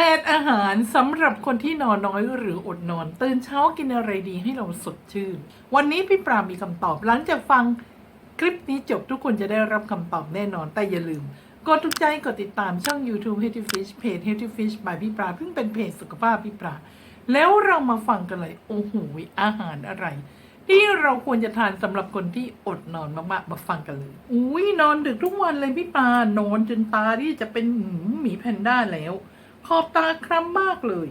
แปดอาหารสำหรับคนที่นอนน้อยหรืออดนอน ตื่นเช้ากินอะไรดีให้เราสดชื่น วันนี้พี่ปรามีคำตอบหลังจากฟังคลิปนี้จบทุกคนจะได้รับคำตอบแน่นอนแต่อย่าลืม กดถูกใจกดติดตามช่อง YouTube Healthy Fish เพจ Healthy Fish by พี่ปราเพิ่งเป็นเพจสุขภาพพี่ปรา แล้วเรามาฟังกันเลย โอ้โหอาหารอะไร ที่เราควรจะทานสำหรับคนที่อดนอนมากๆมาฟังกันเลยอุ้ยนอนดึกทุกวันเลยพี่ปานอนจนตาที่จะเป็นหมีแพนด้าแล้ว ขอบตาคล้ำมากเลย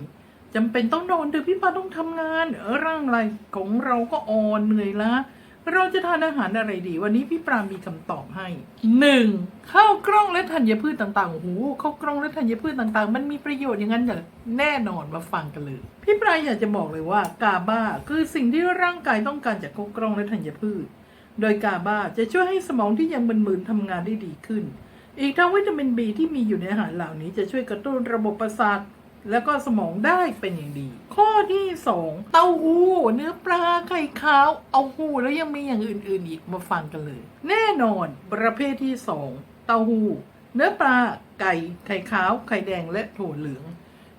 จำเป็นต้องนอนดึกพี่ปาต้องทำงานเออร่างไรของเราก็อ่อนเหนื่อยล้าเราจะทานอาหารอะไรดี วันนี้พี่ปรามีคำตอบให้หนึ่งข้าวกล้องและธัญพืชต่างๆโอ้โหข้าวกล้องและธัญพืชต่างๆ มันมีประโยชน์อย่างนั้นเหรอแน่นอนมาฟังกันเลย พี่ปราอยากจะบอกเลยว่ากาบ้าคือสิ่งที่ร่างกายต้องการจากข้าวกล้องและธัญพืช โดยกาบ้าจะช่วยให้สมองที่ยังมึนๆทำงานได้ดีขึ้น อีกทั้งวิตามินบีที่มีอยู่ในอาหารเหล่านี้จะช่วยกระตุ้นระบบประสาทแล้วก็สมองได้เป็นอย่างดี ข้อที่ 2 เต้าหู้ เนื้อปลาไข่ขาว เอาหูแล้วยังมีอย่างอื่นๆ อีกมาฟังกันเลย แน่นอนประเภทที่ 2 เต้าหู้ เนื้อปลาไก่ไข่ขาว ไข่แดงและถั่วเหลือง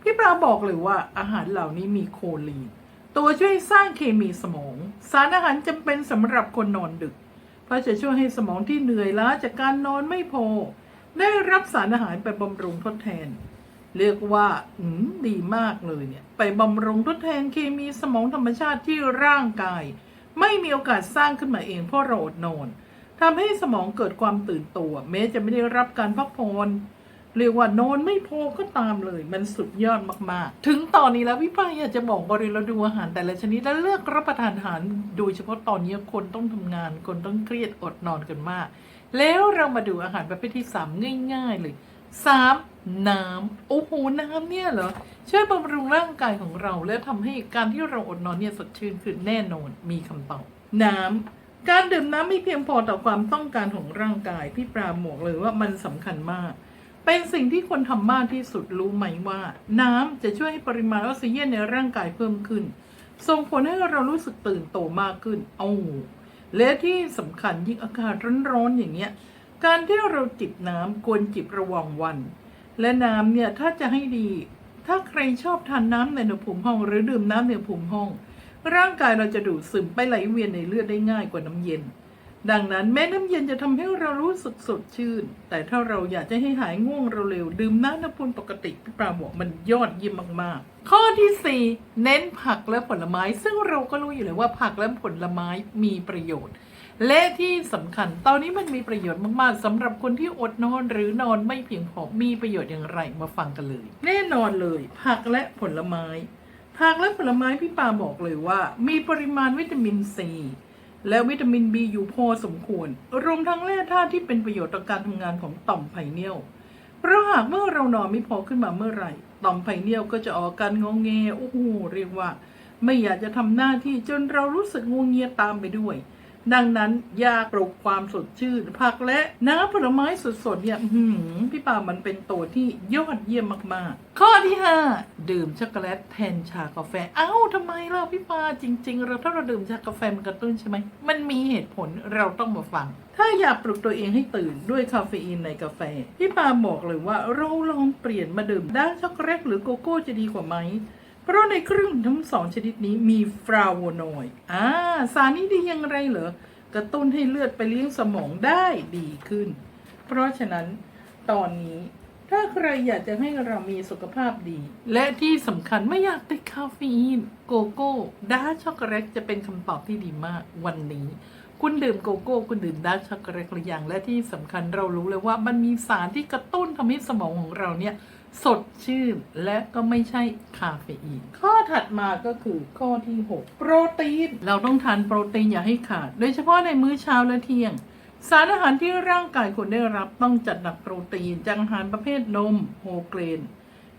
พี่ปลาบอกเลยว่าอาหารเหล่านี้มีโคลีน ตัวช่วยสร้างเคมีสมอง สารอาหารจำเป็นสำหรับคนนอนดึก เพราะจะช่วยให้สมองที่เหนื่อยล้าจากการนอนไม่พอ ได้รับสารอาหารไปบำรุงทดแทน เรียกว่าอืมดีมากเลยเนี่ย ไปบำรุงทดแทนเคมีสมองธรรมชาติที่ร่างกาย ไม่มีโอกาสสร้างขึ้นมาเองเพราะเราอดนอนทำให้สมองเกิดความตื่นตัวแม้จะไม่ได้รับการพักผ่อนเรียกว่านอนไม่พอก็ตามเลย มันสุดยอดมากๆ ถึงตอนนี้แล้วพี่ป้าอยากจะบอกบริเราดูอาหารแต่ละชนิดแล้วเลือกรับประทานอาหาร โดยเฉพาะตอนนี้คนต้องทำงาน คนต้องเครียดอดนอนกันมาก แล้วเรามาดูอาหารประเภทที่สามง่าย ๆ เลยสามน้ำโอ้โหน้ำเนี่ยเหรอช่วยบำรุงร่างกายของเรา และทำให้การที่เราอดนอนเนี่ยสดชื่นขึ้นแน่นอนมีคำตอบน้ำการดื่มน้ำไม่เพียงพอต่อความต้องการของร่างกายพี่ปราหมอกเลยว่ามันสำคัญมาก เป็นสิ่งที่คนทำมากที่สุดรู้ไหมว่า น้ำจะช่วยให้ปริมาณออกซิเจนในร่างกายเพิ่มขึ้น ส่งผลให้เรารู้สึกตื่นโตมากขึ้น เอา และที่สำคัญยิ่งอากาศร้อนๆอย่างเงี้ย การที่เราจิบน้ำควรจิบระหว่างวัน และน้ำเนี่ยถ้าจะให้ดี ถ้าใครชอบทานน้ำในอุณหภูมิห้องหรือดื่มน้ำในอุณหภูมิห้อง ร่างกายเราจะดูดซึมไปไหลเวียนในเลือดได้ง่ายกว่าน้ำเย็น ดังนั้นแม้น้ำเย็นจะทำให้เรารู้สึกสดชื่น แต่ถ้าเราอยากจะให้หายง่วงเร็วๆดื่มน้ำน้ำพุนปกติพี่ปราบอกมันยอดเยี่ยมมากๆ ข้อที่ 4 เน้นผักและผลไม้ ซึ่งเราก็รู้อยู่แล้วว่าผักและผลไม้มีประโยชน์ และที่สำคัญตอนนี้มันมีประโยชน์มากๆสำหรับคนที่อดนอนหรือนอนไม่เพียงพอมีประโยชน์อย่างไรมาฟังกันเลย แน่นอนเลย ผักและผลไม้ผักและผลไม้พี่ปาบอกเลยว่า มีปริมาณวิตามินซี และวิตามินบีอยู่พอสมควร รวมทั้งแร่ธาตุที่เป็นประโยชน์ต่อการทำงานของต่อมไผ่เนียวเพราะหากเมื่อเรานอนไม่พอขึ้นมาเมื่อไหร่ ต่อมไผ่เนียวก็จะออกอาการงงเงโอ้โหเรียกว่า ไม่อยากจะทำหน้าที่จนเรารู้สึกงงเงียตามไปด้วย ดังนั้นยาปลุกความสดชื่น ผักและน้ำผลไม้สดๆเนี่ยหือพี่ปามันเป็นตัวที่ยอดเยี่ยมมากๆ ข้อที่ 5 ดื่มช็อกโกแลตแทนชากาแฟ เอ้าทำไมล่ะพี่ปาจริงๆเราถ้าเราดื่มชากาแฟมันกระตุ้นใช่ไหมมันมีเหตุผลเราต้องมาฟังถ้าอยากปลุกตัวเองให้ตื่นด้วยคาเฟอีนในกาแฟ พี่ปาบอกเลยว่าเราลองเปลี่ยนมาดื่มด้านช็อกโกแลตหรือโกโก้จะดีกว่าไหม เพราะในเครื่องดื่มทั้งสองชนิดนี้มีฟลาโวนอยด์อ่าสารนี้ดีอย่างไรเหรอกระตุ้นให้เลือดไปเลี้ยงสมองได้ดีขึ้น เพราะฉะนั้นตอนนี้ถ้าใครอยากจะให้เรามีสุขภาพดี และที่สำคัญไม่อยากติดคาเฟอีนโกโก้ดาร์กช็อกโกแลตจะเป็นคำตอบที่ดีมากวันนี้ คุณดื่มโกโก้ คุณดื่มดาร์กช็อกโกแลตหรือยังและที่สำคัญเรารู้เลยว่ามันมีสารที่กระตุ้นทำให้สมองของเราเนี่ย สดชื่นและก็ไม่ใช่คาเฟอีน ข้อถัดมาก็คือข้อที่ 6 โปรตีน เราต้องทานโปรตีนอย่าให้ขาด โดยเฉพาะในมื้อเช้าและเที่ยง สารอาหารที่ร่างกายควรได้รับต้องจัดหนักโปรตีนจากอาหารประเภทนมโฮเกรน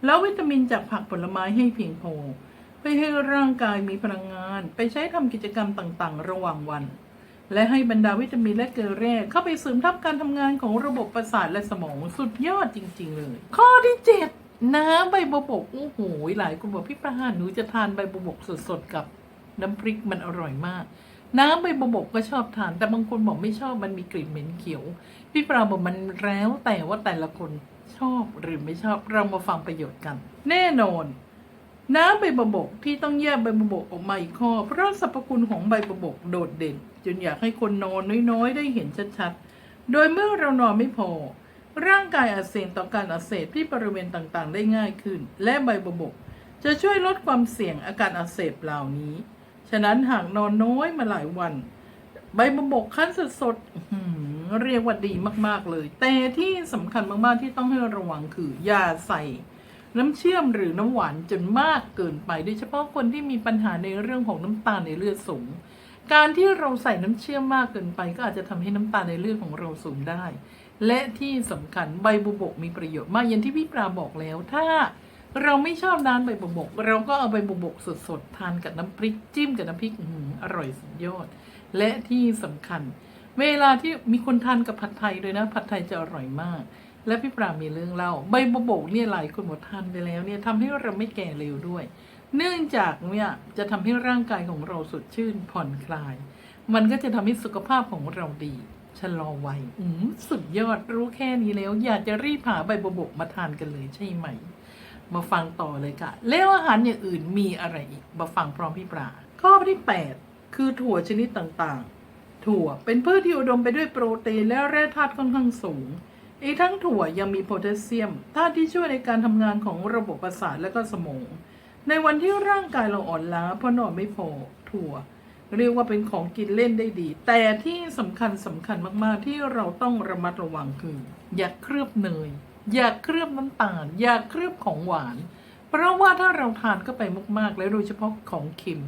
แล้ววิตามินจากผักผลไม้ให้เพียงพอเพื่อให้ร่างกายมีพลังงาน ไปใช้ทำกิจกรรมต่างๆ ระหว่างวัน และให้บรรดาวิตามินและเกลือแร่เข้าไปเสริมทับการทำงานของระบบประสาทและสมองสุดยอดจริง ๆ เลย ข้อที่ 7 น้ำใบบัวบกโอ้โหหลายคนบอกพี่ประหารหนูจะทานใบบัวบกสดๆกับน้ำพริกมันอร่อยมาก น้ำใบบัวบกก็ชอบทาน แต่บางคนบอกไม่ชอบมันมีกลิ่นเหม็นเขียว พี่ปราบอกมันแล้วแต่ว่าแต่ละคนชอบหรือไม่ชอบเรามาฟังประโยชน์กัน แน่นอน น้ำใบบับกที่ต้องแยกใบบับกออกมาอีกข้อ เพราะสรรพคุณของใบบับกโดดเด่น จนอยากให้คนนอนน้อยๆ ได้เห็นชัดๆ โดยเมื่อเรานอนไม่พอ ร่างกายอักเสบต่อการอักเสบที่บริเวณต่างๆ ได้ง่ายขึ้น และใบบับก จะช่วยลดความเสี่ยงอาการอักเสบเหล่านี้ ฉะนั้นหากนอนน้อยมาหลายวัน ใบบับกคั้นสดๆเรียกว่าดีมากๆเลย แต่ที่สำคัญมากๆที่ต้องให้ระวังคืออย่าใส่ น้ำเชื่อมหรือน้ำหวานจนมากเกินไป โดยเฉพาะคนที่มีปัญหาในเรื่องของน้ำตาลในเลือดสูง การที่เราใส่น้ำเชื่อมมากเกินไป ก็อาจจะทำให้น้ำตาลในเลือดของเราสูงได้ และที่สำคัญใบบุบกมีประโยชน์มากอย่างที่พี่ปลาบอกแล้ว ถ้าเราไม่ชอบน้ำใบบุบก เราก็เอาใบบุบกสดๆทานกับน้ำพริกจิ้มกับน้ำพริกออหืออร่อยสุดยอด และที่สำคัญ เวลาที่มีคนทานกับผัดไทยด้วยนะ ผัดไทยจะอร่อยมาก และพี่ปรามีเรื่องเล่าใบบุบกเนี่ยหลายคนหมดทานไปแล้วเนี่ยทำให้เราไม่แก่เร็วด้วย เนื่องจากเนี่ยจะทำให้ร่างกายของเราสดชื่นผ่อนคลาย มันก็จะทำให้สุขภาพของเราดีชะลอวัยอืมสุดยอดรู้แค่นี้แล้ว อยากจะรีบหาใบบุบกมาทานกันเลยใช่ไหม มาฟังต่อเลยค่ะ แล้วอาหารอย่างอื่นมีอะไรอีกมาฟังพร้อมพี่ปรา ข้อที่ 8 คือถั่วชนิดต่างๆ ถั่วเป็นพืชที่อุดมไปด้วยโปรตีนและแร่ธาตุค่อนข้างสูง อีกทั้งถั่วยังมีโพแทสเซียมธาตุที่ช่วยในการทำงานของระบบประสาทและก็สมอง ในวันที่ร่างกายเราอ่อนล้าเพราะนอนไม่พอถั่ว เรียกว่าเป็นของกินเล่นได้ดี แต่ที่สำคัญสำคัญมากๆ ที่เราต้องระมัดระวังคือ อย่าเคลือบเนย อย่าเคลือบน้ำตาล อย่าเคลือบของหวาน เพราะว่าถ้าเราทานเข้าไปมากๆ แล้วโดยเฉพาะของเค็ม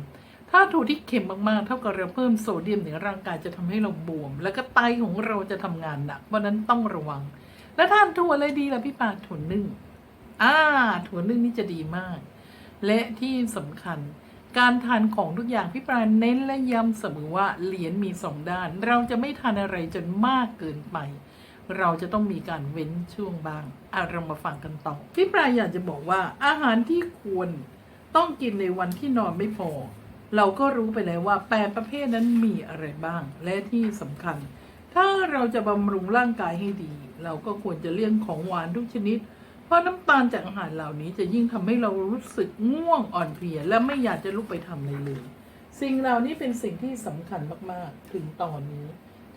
ถ้าถั่วที่เค็มมากๆ เท่ากับเราเพิ่มโซเดียมในร่างกายจะทำให้เราบวม แล้วก็ไตของเราจะทำงานหนักเพราะฉะนั้นต้องระวัง แล้วทานถั่วอะไรดีล่ะพี่ปาถั่วนึ่งอ่าถั่วนึ่งนี่จะดีมาก และที่สำคัญ การทานของทุกอย่างพี่ปราเน้นและย้ำเสมอว่าเหรียญมีสองด้าน เราจะไม่ทานอะไรจนมากเกินไปเราจะต้องมีการเว้นช่วงบ้างอะเรามาฟังกันต่อ พี่ปราอยากจะบอกว่าอาหารที่ควรต้องกินในวันที่นอนไม่พอ เราก็รู้ไปแล้วว่าแปดประเภทนั้นมีอะไรบ้าง และที่สำคัญ ถ้าเราจะบำรุงร่างกายให้ดี เราก็ควรจะเลี่ยงของหวานทุกชนิด เพราะน้ำตาลจากอาหารเหล่านี้จะยิ่งทำให้เรารู้สึกง่วงอ่อนเพลีย และไม่อยากจะลุกไปทำอะไรเลย สิ่งเหล่านี้เป็นสิ่งที่สำคัญมากๆ ถึงตอนนี้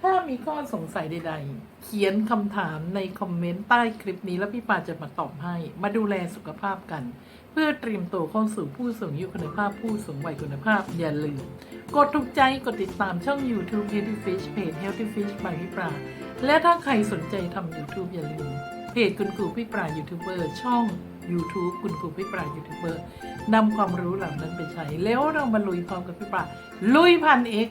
ถ้ามีข้อสงสัยใดๆ เขียนคำถามในคอมเมนต์ใต้คลิปนี้แล้วพี่ปาจะมาตอบให้ มาดูแลสุขภาพกัน เพื่อเตรียมตัวเข้าสู่ผู้สูงอายุคุณภาพผู้สูงวัยคุณภาพ อย่าลืม กดถูกใจกดติดตามช่อง YouTube Healthy Fish เพจ Healthy Fish by พี่ปราและถ้าใครสนใจทำ YouTube อย่าลืม เพจคุณครูพี่ปรายูทูบเบอร์ช่อง YouTube คุณครูพี่ปรายูทูบเบอร์นำความรู้เหล่านั้นไปใช้ แล้วเรามาลุยพร้อมกับพี่ปราลุยพันเอ็ก